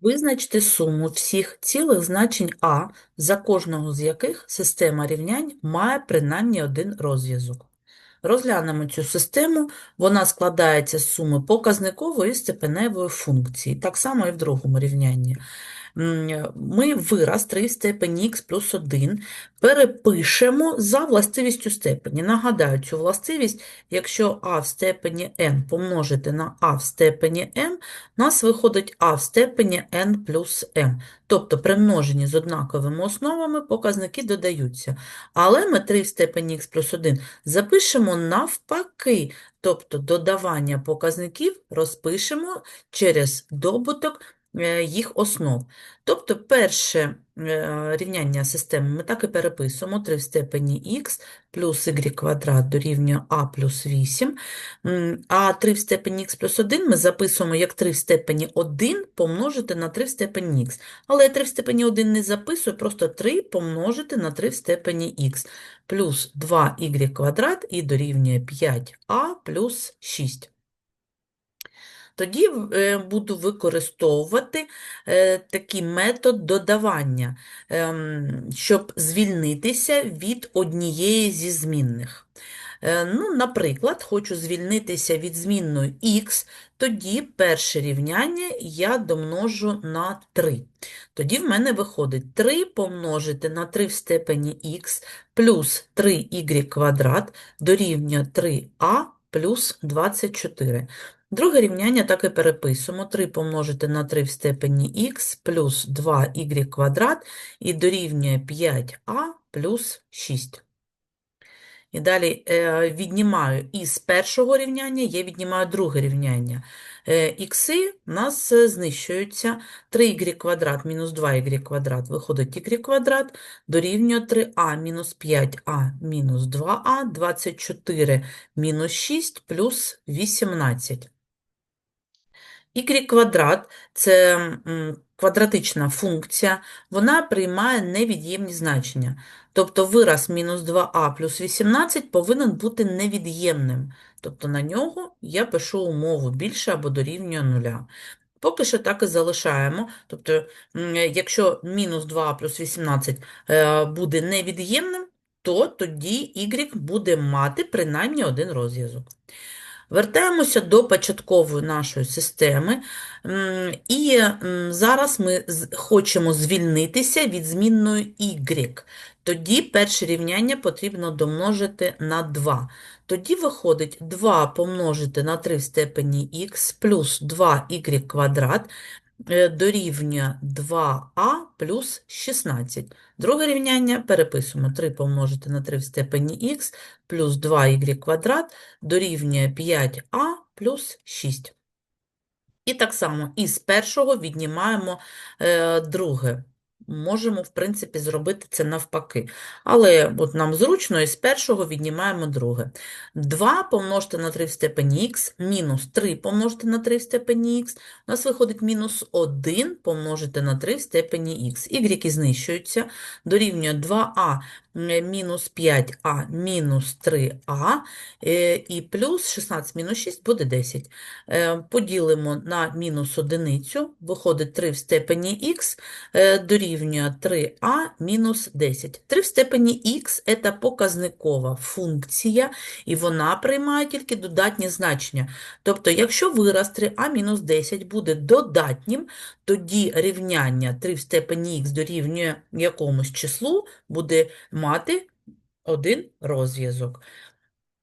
Визначте суму всіх цілих значень А, за кожного з яких система рівнянь має принаймні один розв'язок. Розглянемо цю систему. Вона складається з суми показникової і степеневої функції, так само і в другому рівнянні. Ми вираз 3 в степені х плюс 1 перепишемо за властивістю степені. Нагадаю цю властивість, якщо а в степені n помножити на а в степені m, нас виходить а в степені n плюс m. Тобто при множенні з однаковими основами показники додаються. Але ми 3 в степені х плюс 1 запишемо навпаки, тобто додавання показників розпишемо через добуток їх основ. Тобто перше е, рівняння системи ми так і переписуємо 3 в степені х плюс y квадрат дорівнює а плюс 8, а 3 в степені х плюс 1 ми записуємо як 3 в степені 1 помножити на 3 в степені х. Але я 3 в степені 1 не записую, просто 3 помножити на 3 в степені х плюс 2y квадрат і дорівнює 5а плюс 6. Тоді е, буду використовувати е, такий метод додавання, ем, щоб звільнитися від однієї зі змінних. Е, Ну, наприклад, хочу звільнитися від змінної х, тоді перше рівняння я домножу на 3. Тоді в мене виходить 3 помножити на 3 в степені х плюс 3y квадрат дорівнює 3а плюс 24. Друге рівняння так і переписуємо. 3 помножити на 3 в степені х плюс 2y квадрат і дорівнює 5а плюс 6. І далі е, віднімаю із першого рівняння, я віднімаю друге рівняння. Е, ікси у нас е, знищуються. 3y квадрат мінус 2y квадрат виходить y квадрат, дорівнює 3а мінус 5а мінус 2а, 24 мінус 6 плюс 18. Y квадрат – це квадратична функція, вона приймає невід'ємні значення. Тобто вираз мінус 2а плюс 18 повинен бути невід'ємним. Тобто на нього я пишу умову більше або дорівнює нуля. Поки що так і залишаємо. Тобто, якщо мінус 2 плюс 18 е, буде невід'ємним, то тоді y буде мати принаймні один розв'язок. Вертаємося до початкової нашої системи, і зараз ми хочемо звільнитися від змінної y. Тоді перше рівняння потрібно домножити на 2. Тоді виходить 2 помножити на 3 в степені х плюс 2y квадрат дорівнює 2а плюс 16. Друге рівняння переписуємо 3 помножити на 3 в степені х плюс 2y квадрат дорівнює 5а плюс 6. І так само із першого віднімаємо е, друге. Можемо, в принципі, зробити це навпаки. Але от нам зручно, із першого віднімаємо друге. 2 помножити на 3 в степені х, мінус 3 помножити на 3 в степені х, у нас виходить мінус 1 помножити на 3 в степені х. Y знищуються, дорівнює 2а е, мінус 5а мінус 3а, е, і плюс 16 мінус 6 буде 10. Е, Поділимо на мінус одиницю, виходить 3 в степені х, е, дорівнює 3а мінус 10. 3 в степені х – це показникова функція, і вона приймає тільки додатні значення. Тобто, якщо вираз 3а мінус 10 буде додатнім, тоді рівняння 3 в степені х дорівнює якомусь числу буде мати один розв'язок.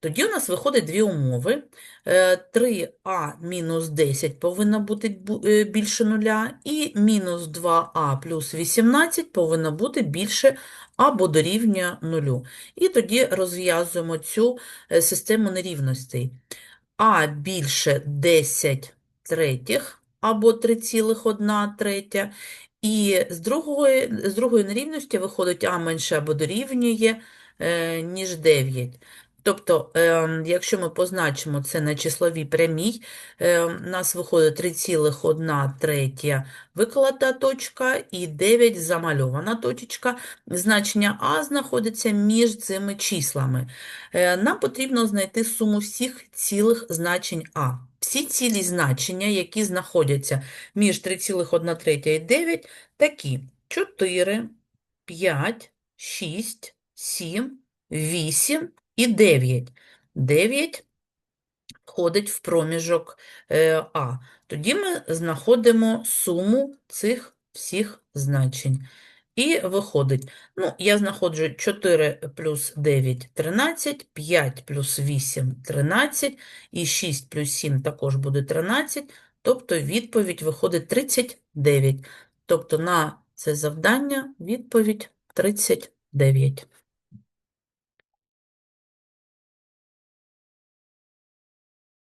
Тоді у нас виходить дві умови. Е, 3а мінус 10 повинно бути е, більше нуля, і мінус 2а плюс 18 повинно бути більше або дорівнює нулю. І тоді розв'язуємо цю е, систему нерівностей. а більше 10 третіх або 3,1 третя. І з другої, з другої нерівності виходить а менше або дорівнює, е, ніж 9. Тобто, е, якщо ми позначимо це на числовій прямій, е, у нас виходить 3,1 третя виклата точка і 9 замальована точечка. Значення а знаходиться між цими числами. Е, Нам потрібно знайти суму всіх цілих значень а. Всі цілі значення, які знаходяться між 3,1 і 9, такі 4, 5, 6, 7, 8 і 9. 9 входить в проміжок е, А. Тоді ми знаходимо суму цих всіх значень. І виходить, ну, я знаходжу 4 плюс 9 – 13, 5 плюс 8 – 13, і 6 плюс 7 також буде 13, тобто відповідь виходить 39. Тобто на це завдання відповідь 39.